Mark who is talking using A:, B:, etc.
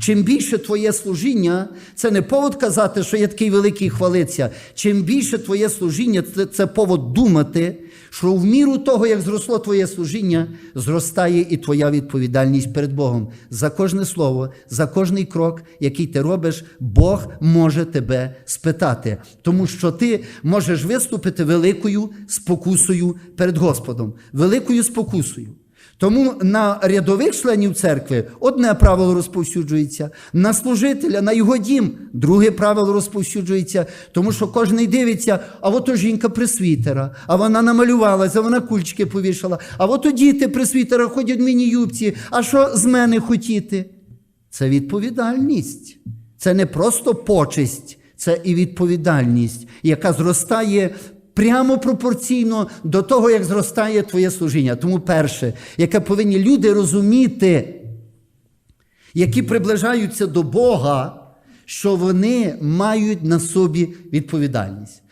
A: Чим більше твоє служіння, це не повод казати, що я такий великий хвалиться. Чим більше твоє служіння, це, це повод думати, що в міру того, як зросло твоє служіння, зростає і твоя відповідальність перед Богом. За кожне слово, за кожний крок, який ти робиш, Бог може тебе спитати. Тому що ти можеш виступити великою спокусою перед Господом. Великою спокусою. Тому на рядових членів церкви одне правило розповсюджується, на служителя, на його дім друге правило розповсюджується, тому що кожен дивиться, а ото жінка пресвітера, а вона намалювалася, вона кульчики повішала, а ото діти пресвітера ходять в міні-юбці, а що з мене хотіти? Це відповідальність. Це не просто почесть, це і відповідальність, яка зростає прямо пропорційно до того, як зростає твоє служіння. Тому перше, яке повинні люди розуміти, які приближаються до Бога, що вони мають на собі відповідальність.